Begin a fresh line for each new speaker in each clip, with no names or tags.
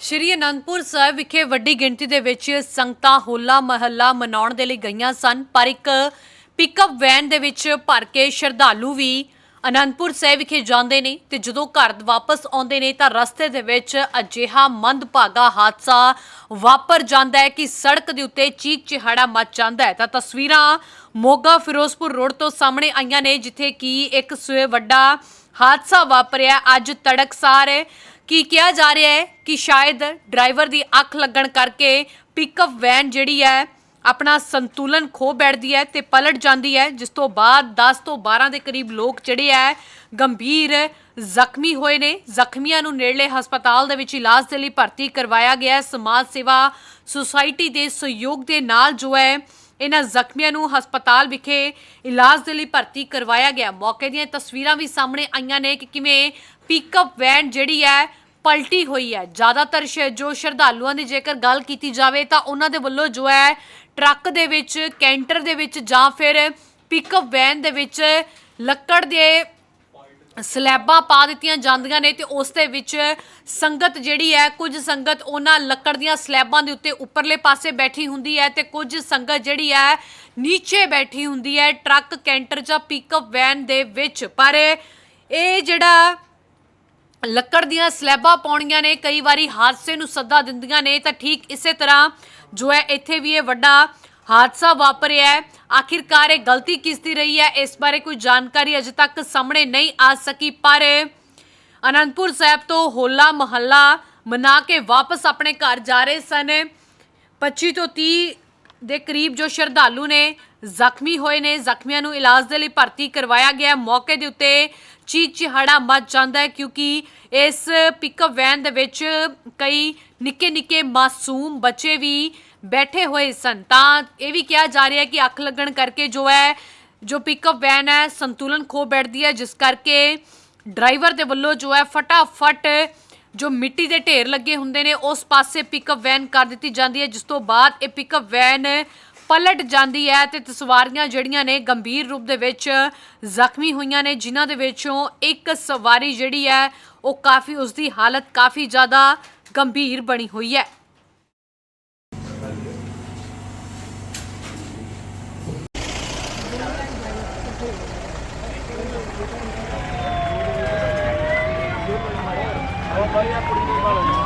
ਸ਼੍ਰੀ ਅਨੰਦਪੁਰ ਸਾਹਿਬ ਵਿਖੇ ਵੱਡੀ ਗਿਣਤੀ ਦੇ ਵਿੱਚ ਸੰਗਤਾਂ ਹੋਲਾ ਮਹੱਲਾ ਮਨਾਉਣ ਦੇ ਲਈ ਗਈਆਂ ਸਨ, ਪਰ ਇੱਕ ਪਿਕਅਪ ਵੈਨ ਦੇ ਵਿੱਚ ਭਰ ਕੇ ਸ਼ਰਧਾਲੂ ਵੀ ਅਨੰਦਪੁਰ ਸਾਹਿਬ ਵਿਖੇ ਜਾਂਦੇ ਨੇ ਤੇ ਜਦੋਂ ਘਰ ਵਾਪਸ ਆਉਂਦੇ ਨੇ ਤਾਂ ਰਸਤੇ ਦੇ ਵਿੱਚ ਅਜਿਹਾ ਮੰਦਭਾਗਾ ਹਾਦਸਾ ਵਾਪਰ ਜਾਂਦਾ ਹੈ ਕਿ ਸੜਕ ਦੇ ਉੱਤੇ ਚੀਕ ਚਿਹਾੜਾ ਮਚ ਜਾਂਦਾ ਹੈ। ਤਾਂ ਤਸਵੀਰਾਂ ਮੋਗਾ ਫਿਰੋਜ਼ਪੁਰ ਰੋਡ ਤੋਂ ਸਾਹਮਣੇ ਆਈਆਂ ਨੇ, ਜਿੱਥੇ ਕਿ ਇੱਕ ਸਵੇ ਵੱਡਾ ਹਾਦਸਾ ਵਾਪਰਿਆ। ਅੱਜ ਤੜਕਸਾਰ ਕੀ ਕਿਹਾ ਜਾ ਰਿਹਾ ਹੈ ਕਿ ਸ਼ਾਇਦ ਡਰਾਈਵਰ ਦੀ ਅੱਖ ਲੱਗਣ ਕਰਕੇ ਪਿਕਅਪ ਵੈਨ ਜਿਹੜੀ ਹੈ, ਆਪਣਾ ਸੰਤੁਲਨ ਖੋ ਬੈਠਦੀ ਹੈ ਤੇ ਪਲਟ ਜਾਂਦੀ ਹੈ, ਜਿਸ ਤੋਂ ਬਾਅਦ 10 ਤੋਂ 12 ਦੇ ਕਰੀਬ ਲੋਕ ਜਿਹੜੇ ਹੈ, ਗੰਭੀਰ ਜ਼ਖਮੀ ਹੋਏ ਨੇ। ਜ਼ਖਮੀਆਂ ਨੂੰ ਨੇੜਲੇ ਹਸਪਤਾਲ ਦੇ ਵਿੱਚ ਇਲਾਜ ਦੇ ਲਈ ਭਰਤੀ ਕਰਵਾਇਆ ਗਿਆ ਹੈ। ਸਮਾਜ ਸੇਵਾ ਸੁਸਾਇਟੀ ਦੇ ਸਹਿਯੋਗ ਦੇ ਨਾਲ ਜੋ ਹੈ ਇਹਨਾਂ ਜ਼ਖਮੀਆਂ ਨੂੰ ਹਸਪਤਾਲ ਵਿਖੇ ਇਲਾਜ ਦੇ ਲਈ ਭਰਤੀ ਕਰਵਾਇਆ ਗਿਆ। ਮੌਕੇ ਦੀਆਂ ਤਸਵੀਰਾਂ ਵੀ ਸਾਹਮਣੇ ਆਈਆਂ ਨੇ ਕਿ ਕਿਵੇਂ ਪਿਕਅਪ ਵੈਨ ਜਿਹੜੀ ਹੈ ਪਲਟੀ ਹੋਈ ਹੈ। ਜ਼ਿਆਦਾਤਰ ਸ਼- ਜੋ ਸ਼ਰਧਾਲੂਆਂ ਦੀ ਜੇਕਰ ਗੱਲ ਕੀਤੀ ਜਾਵੇ ਤਾਂ ਉਹਨਾਂ ਦੇ ਵੱਲੋਂ ਜੋ ਹੈ ਟਰੱਕ ਦੇ ਵਿੱਚ, ਕੈਂਟਰ ਦੇ ਵਿੱਚ ਜਾਂ ਫਿਰ ਪਿਕਅਪ ਵੈਨ ਦੇ ਵਿੱਚ ਲੱਕੜ ਦੇ ਸਲੈਬਾਂ ਪਾ ਦਿੱਤੀਆਂ ਜਾਂਦੀਆਂ ਨੇ ਤੇ ਉਸ ਦੇ ਵਿੱਚ ਸੰਗਤ ਜਿਹੜੀ ਹੈ, ਕੁਝ ਸੰਗਤ ਉਹਨਾਂ ਲੱਕੜ ਦੀਆਂ ਸਲੈਬਾਂ ਦੇ ਉੱਤੇ ਉੱਪਰਲੇ ਪਾਸੇ ਬੈਠੀ ਹੁੰਦੀ ਹੈ ਤੇ ਕੁਝ ਸੰਗਤ ਜਿਹੜੀ ਹੈ, ਨੀਚੇ ਬੈਠੀ ਹੁੰਦੀ ਹੈ ਟਰੱਕ, ਕੈਂਟਰ ਜਾਂ ਪਿਕਅਪ ਵੈਨ ਦੇ ਵਿੱਚ। ਪਰ ਇਹ ਜਿਹੜਾ ਲੱਕੜ ਦੀਆਂ ਸਲੈਬਾਂ ਪਾਉਣੀਆਂ ਨੇ, ਕਈ ਵਾਰੀ ਹਾਦਸੇ ਨੂੰ ਸੱਦਾ ਦਿੰਦੀਆਂ ਨੇ, ਤਾਂ ਠੀਕ ਇਸੇ ਤਰ੍ਹਾਂ ਜੋ ਹੈ, ਇੱਥੇ ਵੀ ਇਹ ਵੱਡਾ ਹਾਦਸਾ ਵਾਪਰਿਆ ਹੈ। ਆਖਿਰਕਾਰ ਇਹ ਗਲਤੀ ਕਿਸ ਦੀ ਰਹੀ ਹੈ? ਇਸ ਬਾਰੇ ਕੋਈ ਜਾਣਕਾਰੀ ਅਜੇ ਤੱਕ ਸਾਹਮਣੇ ਨਹੀਂ ਆ ਸਕੀ, ਪਰ ਅਨੰਦਪੁਰ ਸਾਹਿਬ ਤੋਂ ਹੋਲਾ ਮਹੱਲਾ ਮਨਾ ਕੇ ਵਾਪਸ ਆਪਣੇ ਘਰ ਜਾ ਰਹੇ ਸਨ। 25 ਤੋਂ 30 ਦੇ ਕਰੀਬ ਜੋ ਸ਼ਰਧਾਲੂ ਨੇ ਜ਼ਖਮੀ ਹੋਏ ਨੇ। ਜ਼ਖਮੀਆਂ ਨੂੰ ਇਲਾਜ ਦੇ ਲਈ ਭਰਤੀ ਕਰਵਾਇਆ ਗਿਆ। ਮੌਕੇ ਦੇ ਉੱਤੇ ਚੀਕ ਚਿਹਾੜਾ ਮਚ ਜਾਂਦਾ ਹੈ ਕਿਉਂਕਿ ਇਸ ਪਿਕਅਪ ਵੈਨ ਦੇ ਵਿੱਚ ਕਈ ਨਿੱਕੇ ਨਿੱਕੇ ਮਾਸੂਮ ਬੱਚੇ ਵੀ ਬੈਠੇ ਹੋਏ ਸਨ। ਤਾਂ ਇਹ ਵੀ ਕਿਹਾ ਜਾ ਰਿਹਾ ਹੈ ਕਿ ਅੱਖ ਲੱਗਣ ਕਰਕੇ ਜੋ ਹੈ, ਜੋ ਪਿਕਅਪ ਵੈਨ ਹੈ, ਸੰਤੁਲਨ ਖੋ ਬੈਠਦੀ ਹੈ, ਜਿਸ ਕਰਕੇ ਡਰਾਈਵਰ ਦੇ ਵੱਲੋਂ ਜੋ ਹੈ, ਫਟਾਫਟ ਜੋ ਮਿੱਟੀ ਦੇ ਢੇਰ ਲੱਗੇ ਹੁੰਦੇ ਨੇ, ਉਸ ਪਾਸੇ ਪਿਕਅਪ ਵੈਨ ਕਰ ਦਿੱਤੀ ਜਾਂਦੀ ਹੈ, ਜਿਸ ਤੋਂ ਬਾਅਦ ਇਹ ਪਿਕਅਪ ਵੈਨ ਪਲਟ ਜਾਂਦੀ ਹੈ ਤੇ ਸਵਾਰੀਆਂ ਜਿਹੜੀਆਂ ਨੇ ਗੰਭੀਰ ਰੂਪ ਦੇ ਵਿੱਚ ਜ਼ਖਮੀ ਹੋਈਆਂ ਨੇ, ਜਿਨ੍ਹਾਂ ਦੇ ਵਿੱਚੋਂ ਇੱਕ ਸਵਾਰੀ ਜਿਹੜੀ ਹੈ, ਉਹ ਕਾਫੀ ਉਸ ਦੀ ਹਾਲਤ ਕਾਫੀ ਜ਼ਿਆਦਾ ਗੰਭੀਰ ਬਣੀ ਹੋਈ ਹੈ। ਉਹ ਭਾਈ ਆ ਕੁੜੀ ਨੂੰ ਪਾ ਲਓ।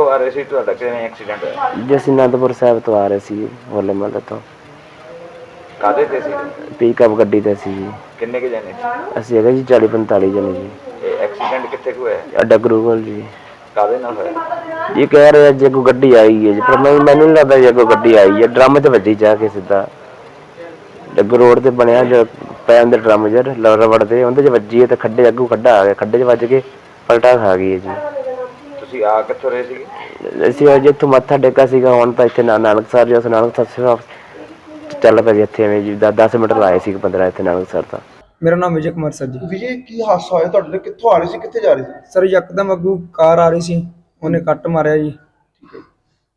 ਕਿੱਥੋਂ ਆ ਰਹੇ ਸੀ? ਤੁਹਾਡਾ ਕਿਵੇਂ ਐਕਸੀਡੈਂਟ ਹੋਇਆ?
ਜੀ ਅਸੀਂ ਅਨੰਦਪੁਰ ਸਾਹਿਬ ਤੋਂ ਆ ਰਹੇ ਸੀ ਹੋਲੇ ਮਹੱਲੇ ਤੋਂ।
ਕਾਦੇ ਤੇ ਸੀ?
ਪਿਕਅਪ ਗੱਡੀ ਤੇ ਸੀ ਜੀ।
ਕਿੰਨੇ ਕੇ ਜਾਣੇ?
ਅਸੀਂ ਹੈਗੇ ਜੀ 40 45 ਜਣੇ ਜੀ।
ਇਹ ਐਕਸੀਡੈਂਟ ਕਿੱਥੇ ਕੁ ਹੋਇਆ?
ਅੱਡਾ ਗਰੂਵਲ ਜੀ।
ਕਾਦੇ ਨਾਲ ਹੋਇਆ?
ਜੀ ਕਹਿ ਰਹੇ ਆ ਜੇ ਕੋਈ ਗੱਡੀ ਆਈ ਹੈ ਜੀ ਪਰ ਮੈਨੂੰ ਮੈਨੂੰ ਨਹੀਂ ਲੱਗਦਾ ਜੇ ਕੋਈ ਗੱਡੀ ਆਈ ਹੈ। ਡਰਮ ਤੇ ਵੱਜੀ ਜਾ ਕੇ ਸਿੱਧਾ। ਡੱਗ ਰੋਡ ਤੇ ਬਣਿਆ ਜੋ ਪੈ ਅੰਦਰ ਡਰਮ ਜਰ ਰਬੜ ਦੇ ਉਹਦੇ ਚ ਵੱਜੀ ਹੈ ਤੇ ਖੱਡੇ ਅੱਗੂ ਖੱਡਾ ਆ ਗਿਆ। ਖੱਡੇ ਚ ਵੱਜ ਕੇ ਪਲਟਾ ਖਾ ਗਈ ਹੈ ਜੀ।
ਤੁਸੀਂ ਆ ਕਿੱਥੋਂ ਰਹੇ ਸੀਗੇ?
ਅਸੀਂ ਅੱਜ ਇੱਥੋਂ ਮੱਥਾ ਟੇਕਾ ਸੀਗਾ ਹੁਣ ਤਾਂ ਇੱਥੇ ਨਾ- ਨਾਨਕਸਰ ਜੋ ਨਾਨਕਸਰ ਸੇਵਾ ਚੱਲ ਪਏ ਜੀ ਇੱਥੇ ਐਵੇਂ ਜੀ 10 ਮਿੰਟ ਲਾਏ ਸੀ 15 ਇੱਥੇ ਨਾਨਕਸਰ ਤਾਂ।
ਮੇਰਾ ਨਾਮ ਵਿਜੇ ਕੁਮਾਰ ਸਰ ਜੀ।
ਵਿਜੇ ਕੀ ਹਾਦਸਾ ਹੋਇਆ ਤੁਹਾਡੇ ਨਾਲ ਕਿੱਥੋਂ ਆ ਰਹੇ ਸੀ? ਕਿੱਥੇ ਜਾ ਰਹੇ ਸੀ?
ਸਰ ਯਕਦਮ ਅੱਗੂ ਕਾਰ ਆ ਰਹੀ ਸੀ ਉਹਨੇ ਕੱਟ ਮਾਰਿਆ ਜੀ।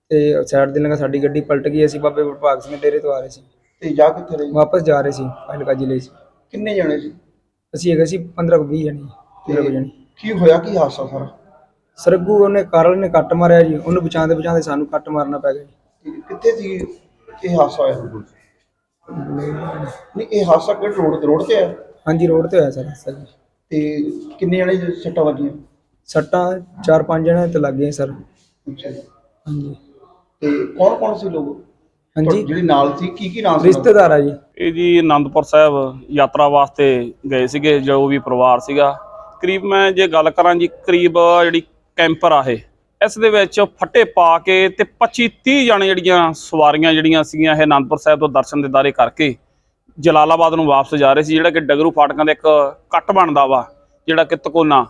ਤੇ ਸਾਈਡ ਦੇ ਲੰਗਾ ਸਾਡੀ ਗੱਡੀ ਪਲਟ ਗਈ ਅਸੀਂ ਬਾਬੇ ਵਿਭਾਗ ਸਿੰਘ ਡੇਰੇ ਤੋਂ ਆ ਰਹੇ ਸੀ।
ਤੇ ਜਾ ਕਿੱਥੇ ਰਹੇ?
ਵਾਪਸ ਜਾ ਰਹੇ ਸੀ ਫਾਜ਼ਿਲਕਾ ਜ਼ਿਲ੍ਹੇ 'ਚ।
ਕਿੰਨੇ ਜਣੇ ਸੀ?
ਅਸੀਂ ਹੈਗੇ ਸੀ 15 ਕੁ 20 ਜਣੇ
ਤੇ
15 ਕੁ ਜਣੇ।
ਕੀ ਹੋਇਆ? ਕੀ ਹਾਦਸਾ ਸਾਰਾ?
ਸਰ ਅੱਗੂ ਉਹਨੇ ਕਾਰ ਵਾਲੇ ਨੇ ਕੱਟ ਮਾਰਿਆ ਜੀ ਉਹਨੂੰ ਬਚਾਉਂਦੇ ਬਚਾਉਂਦੇ ਸਾਨੂੰ ਕੱਟ ਮਾਰਨਾ ਪੈ ਗਿਆ ਜੀ।
ਤੇ ਕਿੱਥੇ ਸੀ? ਇਹ ਹਾਦਸਾ ਹੋਇਆ ਨਹੀਂ ਇਹ ਹਾਦਸਾ ਕਿਹੜੇ ਰੋਡ ਤੇ ਰੋਡ ਤੇ ਆ?
ਹਾਂਜੀ ਰੋਡ ਤੇ ਹੋਇਆ ਸਰ ਸਰ ਜੀ।
ਤੇ ਕਿੰਨੇ ਦੇ ਸੱਟਾਂ ਵੱਜੀਆਂ
ਸੱਟਾਂ ਚਾਰ ਪੰਜ ਜਣੇ ਤੇ ਲੱਗ ਸਰ।
ਅੱਛਾ ਜੀ।
ਹਾਂਜੀ।
ਤੇ ਕੌਣ ਕੌਣ ਸੀ ਲੋਕ?
ਹਾਂਜੀ।
ਜਿਹੜੇ ਨਾਲ ਸੀ ਕੀ ਕੀ ਨਾਮ ਸੀ
ਰਿਸ਼ਤੇਦਾਰ ਆ ਜੀ।
ਇਹ ਜੀ ਆਨੰਦਪੁਰ ਸਾਹਿਬ ਯਾਤਰਾ ਵਾਸਤੇ ਗਏ ਸੀਗੇ ਜੋ ਵੀ ਪਰਿਵਾਰ ਸੀਗਾ। ਕਰੀਬ ਮੈਂ ਜੇ ਗੱਲ ਕਰਾਂ ਜੀ ਕਰੀਬ ਜਿਹੜੀ ਕੈਂਪਰ ਆ ਇਹ। ਇਸ ਦੇ ਵਿੱਚ ਫੱਟੇ ਪਾ ਕੇ ਤੇ 25 30 ਜਣੇ ਜਿਹੜੀਆਂ ਸਵਾਰੀਆਂ ਜਿਹੜੀਆਂ ਸੀਗੀਆਂ ਇਹ ਆਨੰਦਪੁਰ ਸਾਹਿਬ ਤੋਂ ਦਰਸ਼ਨ ਦਿਦਾਰੇ ਕਰਕੇ ਜਲਾਲਾਬਾਦ ਨੂੰ ਵਾਪਸ ਜਾ ਰਹੇ ਸੀ, ਜਿਹੜਾ ਕਿ ਡਗਰੂ ਫਾਟਕਾਂ ਦੇ ਇੱਕ ਕੱਟ ਬਣਦਾ ਵਾ, ਜਿਹੜਾ ਕਿ ਤਕੋਨਾ।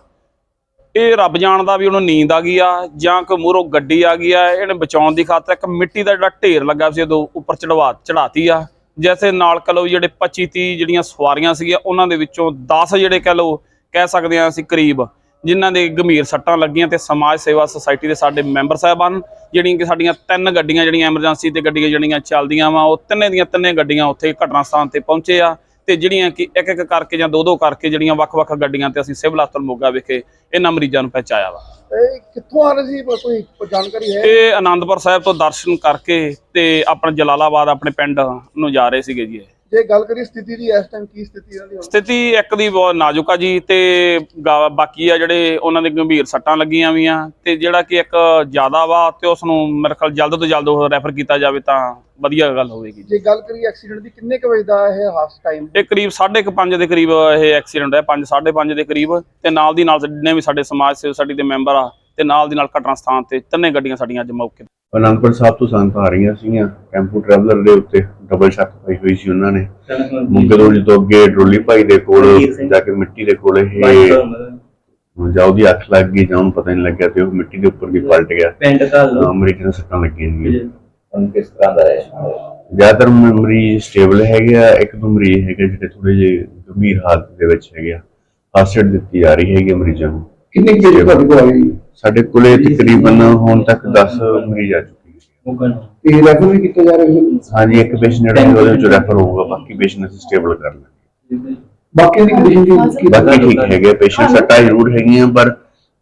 ਇਹ ਰੱਬ ਜਾਣਦਾ ਵੀ ਉਹਨੂੰ ਨੀਂਦ ਆ ਗਈ ਆ, ਜਾਂ ਕੋਈ ਮੂਹਰੋਂ ਗੱਡੀ ਆ ਗਈ ਆ, ਇਹਨੇ ਬਚਾਉਣ ਦੀ ਖਾਤਰ ਇੱਕ ਮਿੱਟੀ ਦਾ ਜਿਹੜਾ ਢੇਰ ਲੱਗਾ ਸੀ ਉਦੋਂ ਉੱਪਰ ਚੜਵਾ ਚੜਾਤੀ ਆ। ਜੈਸੇ ਨਾਲ ਕਹ ਲਓ ਜਿਹੜੇ 25 30 ਜਿਹੜੀਆਂ ਸਵਾਰੀਆਂ ਸੀਗੀਆਂ, ਉਹਨਾਂ ਦੇ ਵਿੱਚੋਂ 10 ਜਿਹੜੇ ਕਹ ਲਓ, ਕਹਿ ਸਕਦੇ ਹਾਂ ਅਸੀਂ ਕਰੀਬ ਜਿਨ੍ਹਾਂ ਦੇ ਗੰਭੀਰ ਸੱਟਾਂ ਲੱਗੀਆਂ ਤੇ ਸਮਾਜ ਸੇਵਾ ਸੁਸਾਇਟੀ ਦੇ ਸਾਡੇ ਮੈਂਬਰ ਸਾਹਿਬਾਨ ਜਿਹੜੀਆਂ ਕਿ ਸਾਡੀਆਂ ਤਿੰਨ ਗੱਡੀਆਂ ਜਿਹੜੀਆਂ ਐਮਰਜੈਂਸੀ ਤੇ ਗੱਡੀਆਂ ਜਿਹੜੀਆਂ ਚੱਲਦੀਆਂ ਵਾ ਉਹ ਤਿੰਨੇ ਦੀਆਂ ਤਿੰਨੇ ਗੱਡੀਆਂ ਉੱਥੇ ਘਟਨਾ ਸਥਾਨ ਤੇ ਪਹੁੰਚੇ ਆ ਤੇ ਜਿਹੜੀਆਂ ਕਿ ਇੱਕ ਇੱਕ ਕਰਕੇ ਜਾਂ ਦੋ ਦੋ ਕਰਕੇ ਜਿਹੜੀਆਂ ਵੱਖ-ਵੱਖ ਗੱਡੀਆਂ ਤੇ ਅਸੀਂ ਸਿਵਲ ਹਸਪਤਾਲ ਮੋਗਾ ਵਿਖੇ ਇਹਨਾਂ ਮਰੀਜ਼ਾਂ ਨੂੰ ਪਹੁੰਚਾਇਆ ਵਾ।
ਇਹ ਕਿੱਥੋਂ ਆ ਰਹੇ ਸੀ? ਕੋਈ ਜਾਣਕਾਰੀ ਹੈ?
ਇਹ ਆਨੰਦਪੁਰ ਸਾਹਿਬ ਤੋਂ ਦਰਸ਼ਨ ਕਰਕੇ ਤੇ ਆਪਣਾ ਜਲਾਲਾਬਾਦ ਆਪਣੇ ਪਿੰਡ ਨੂੰ ਜਾ ਰਹੇ ਸੀਗੇ ਜੀ
ਜੇ ਗੱਲ ਕਰੀਏ ਸਥਿਤੀ ਦੀ ਇਸ ਟਾਈਮ ਕੀ ਸਥਿਤੀ ਇਹਨਾਂ ਦੀ ਹੁਣ?
ਸਥਿਤੀ ਇੱਕ ਦੀ ਬਹੁਤ ਨਾਜ਼ੁਕ ਆ ਜੀ ਤੇ ਗਾ- ਬਾਕੀ ਆ ਜਿਹੜੇ ਉਹਨਾਂ ਦੇ ਗੰਭੀਰ ਸੱਟਾਂ ਲੱਗੀਆਂ ਵੀਆਂ ਤੇ ਜਿਹੜਾ ਕਿ ਇੱਕ ਜ਼ਿਆਦਾ ਵਾ ਤੇ ਉਸ ਨੂੰ ਮੇਰੇ ਖਿਆਲ ਜਲਦ ਤੋਂ ਜਲਦ ਉਹ ਰੈਫਰ ਕੀਤਾ ਜਾਵੇ ਤਾਂ ਵਧੀਆ ਗੱਲ ਹੋਵੇਗੀ
ਜੇ ਗੱਲ ਕਰੀਏ ਐਕਸੀਡੈਂਟ ਦੀ ਕਿੰਨੇ ਕੁ ਵਜੇ ਦਾ ਇਹ ਹਾਸ ਟਾਈਮ
ਇਹ ਕਰੀਬ 5:30 ਦੇ ਕਰੀਬ ਇਹ ਐਕਸੀਡੈਂਟ ਹੈ 5 5:30 ਦੇ ਕਰੀਬ ਤੇ ਨਾਲ ਦੀ ਨਾਲ ਜਿੰਨੇ ਵੀ ਸਾਡੇ ਸਮਾਜ ਸੇਵੀ ਸਾਡੀ ਦੇ ਮੈਂਬਰ ਆ ਤੇ ਨਾਲ ਦੀ ਨਾਲ ਘਟਨਾ ਸਥਾਨ ਤੇ ਤਿੰਨੇ ਗੱਡੀਆਂ ਸਾਡੀਆਂ ਅੱਜ ਮੌਕੇ ਤੇ
ਅਨੰਦਪੁਰ ਸਾਹਿਬ ਤੋਂ ਸੰਗਤਾਂ ਆ ਰਹੀਆਂ ਸੀਗੀਆਂ। ਟੈਂਪੂ ਟਰੈਵਲਰ ਦੇ ਉੱਤੇ ਡਬਲ ਸ਼ੱਕ ਪਈ ਹੋਈ ਸੀ ਉਹਨਾਂ ਨੇ। ਮੁੰਗੇ ਤੋਂ ਜਦੋਂ ਅੱਗੇ ਡੋਲੀ ਭਾਈ ਦੇ ਕੋਲ ਜਾ ਕੇ ਮਿੱਟੀ ਦੇ ਕੋਲ ਇਹ ਜਾਂ ਉਹਦੀ ਅੱਖ ਲੱਗ ਗਈ ਜਾਂ ਉਹਨੂੰ ਪਤਾ ਨਹੀਂ ਲੱਗਿਆ ਤੇ ਉਹ ਮਿੱਟੀ ਦੇ ਉੱਪਰ ਦੀ ਪਲਟ ਗਿਆ।
ਪਿੰਡ ਦਾ
ਤਾਂ ਮਰੀਜ਼ ਨੂੰ ਸੱਟਾਂ ਲੱਗੀਆਂ ਸੀ
ਹੁਣ ਕਿਸ ਤਰ੍ਹਾਂ ਦਾ ਹੈ
ਜ਼ਿਆਦਾਤਰ ਮਰੀਜ਼ ਸਟੇਬਲ ਹੈਗੇ ਆ ਇੱਕ ਦੋ ਮਰੀਜ਼ ਹੈਗੇ ਜਿਹੜੇ ਥੋੜੇ ਜਿਹੇ ਗੰਭੀਰ ਹਾਲਤ ਦੇ ਵਿੱਚ ਹੈਗੇ ਆ। ਫਸਟ ਦਿੱਤੀ ਜਾ ਰਹੀ ਹੈਗੀ ਮਰੀਜ਼ਾਂ ਨੂੰ।
ਕਿੰਨੇ ਕੁ ਵਜੇ ਤੁਹਾਡੇ ਕੋਲ ਆਏ
ਸਾਡੇ ਕੋਲੇ ਤਕਰੀਬਨ ਹੁਣ ਤੱਕ 10 ਮਰੀਜ਼ ਆ ਚੁੱਕੇ ਹੈ
ਤੇ ਰੈਫਰ ਵੀ ਕੀਤੇ ਜਾ ਰਹੇ ਨੇ?
ਹਾਂਜੀ ਇੱਕ ਪੇਸ਼ੈਂਟ ਜਿਹੜਾ ਹੈਗਾ ਉਹਦੇ ਵਿੱਚੋਂ ਰੈਫਰ ਹੋਊਗਾ ਬਾਕੀ ਪੇਸ਼ੈਂਟ ਅਸੀਂ ਸਟੇਬਲ ਕਰ ਲਾਂਗੇ।
ਬਾਕੀ ਦੀ ਕੰਡੀਸ਼ਨ ਕੀ
ਬਾਕੀ ਠੀਕ ਹੈਗੇ ਪੇਸ਼ੈਂਟ ਸੱਟਾਂ ਜ਼ਰੂਰ ਹੈਗੀਆਂ ਪਰ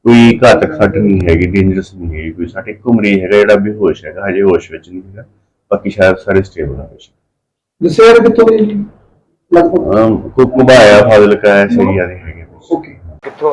ਕੋਈ ਘਾਤਕ ਸੱਟ ਨਹੀਂ ਹੈਗੀ ਡੇਂਜਰਸ ਨਹੀਂ ਹੈਗੀ ਕੋਈ ਸੱਟ। ਇੱਕੋ ਮਰੀਜ਼ ਹੈਗਾ ਜਿਹੜਾ ਬੇਹੋਸ਼ ਹੈਗਾ ਹਜੇ ਹੋਸ਼ ਵਿੱਚ ਨਹੀਂ ਹੈਗਾ। ਬਾਕੀ ਸ਼ਾਇਦ ਸਾਰੇ ਸਟੇਬਲ ਆ ਪੇਸ਼ੈਂਟ
ਦੱਸਿਆ ਕਿੱਥੋਂ ਦੀ? ਲਗਭਗ?
ਕੋਈ ਘੁਬਾਇਆ ਫਾਜ਼ਿਲਕਾ ਐਸੇ ਏਰੀਆ ਦੇ ਹੈਗੇ
ਓਕੇ।
ਕਿੱਥੋਂ